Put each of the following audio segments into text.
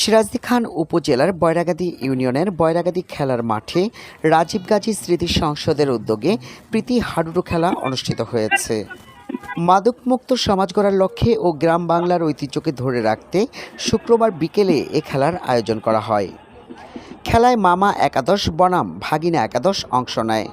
সিরাজদি খান উপজেলার বয়রাগাদি ইউনিয়নের বয়রাগাদি খেলার মাঠে রাজীব গাজী স্মৃতি সংসদের উদ্যোগে প্রীতি হাডুডু খেলা অনুষ্ঠিত হয়েছে। মাদকমুক্ত সমাজ গড়ার লক্ষ্যে ও গ্রাম বাংলার ঐতিহ্যকে ধরে রাখতে শুক্রবার বিকেলে এ খেলার আয়োজন করা হয়। খেলায় মামা একাদশ, বনাম ভাগিনা একাদশ অংশ নেয়।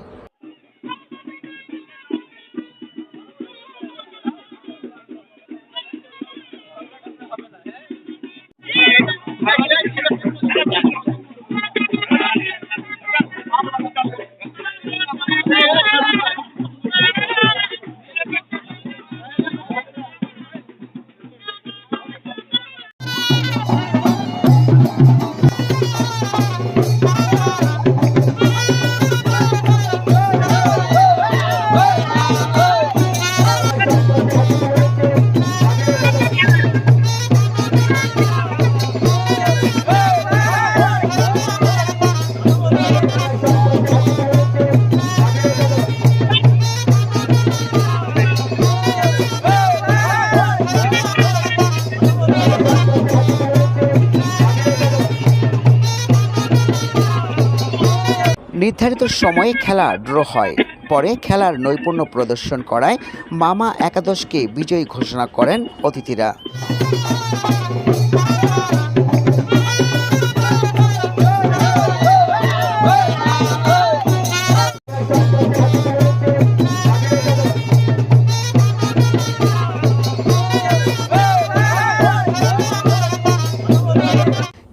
নির্ধারিত সময়ে খেলা ড্র হয়। পরে খেলার নৈপুণ্য প্রদর্শন করায় মামা একাদশকে বিজয়ী ঘোষণা করেন অতিথিরা।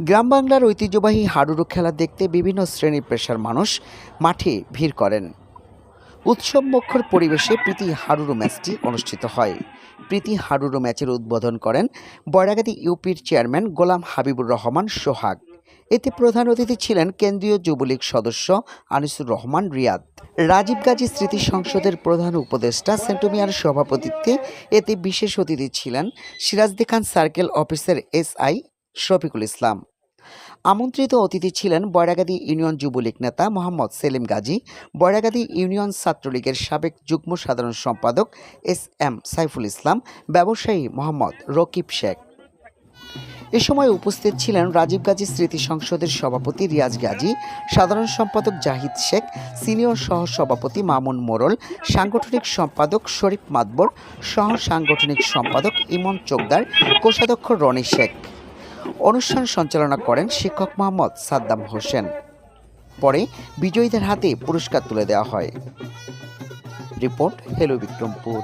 গ্রাম বাংলার ঐতিহ্যবাহী হাডুডু খেলা দেখতে বিভিন্ন শ্রেণি পেশার মানুষ মাঠে ভিড় করেন। উৎসব মুখর পরিবেশে প্রীতি হাডুডু ম্যাচটি অনুষ্ঠিত হয়। প্রীতি হাডুডু ম্যাচের উদ্বোধন করেন বয়রাগাতি ইউপির চেয়ারম্যান গোলাম হাবিবুর রহমান সোহাগ। এতে প্রধান অতিথি ছিলেন কেন্দ্রীয় যুবলীগ সদস্য আনিসুর রহমান রিয়াদ। রাজীব গাজী স্মৃতি সংসদের প্রধান উপদেষ্টা সেন্টুমিয়ার সভাপতিত্বে এতে বিশেষ অতিথি ছিলেন Sirajdi Khan circle officer S I Shafiqul Islam. আমন্ত্রিত অতিথি ছিলেন বয়রাগাদি ইউনিয়ন যুবলীগ নেতা মোহাম্মদ সেলিম গাজী বয়রাগাদি ইউনিয়ন ছাত্রলীগের সাবেক যুগ্ম সাধারণ সম্পাদক এস এম সাইফুল ইসলাম, ব্যবসায়ী মোহাম্মদ রকিব শেখ। এ সময় উপস্থিত ছিলেন রাজীব গাজী স্মৃতি সংসদের সভাপতি রিয়াজ গাজী, সাধারণ সম্পাদক জাহিদ শেখ, সিনিয়র সহ সভাপতি মামুন মোরল, সাংগঠনিক সম্পাদক শরীফ মাতবর সহ সাংগঠনিক সম্পাদক ইমন চোকদার, কোষাধ্যক্ষ রনি শেখ। অনুষ্ঠান সঞ্চালনা করেন শিক্ষক মোহাম্মদ সাদ্দাম হোসেন। পরে বিজয়ীদের হাতে পুরস্কার তুলে দেওয়া হয়। Report, hello Bikrampur.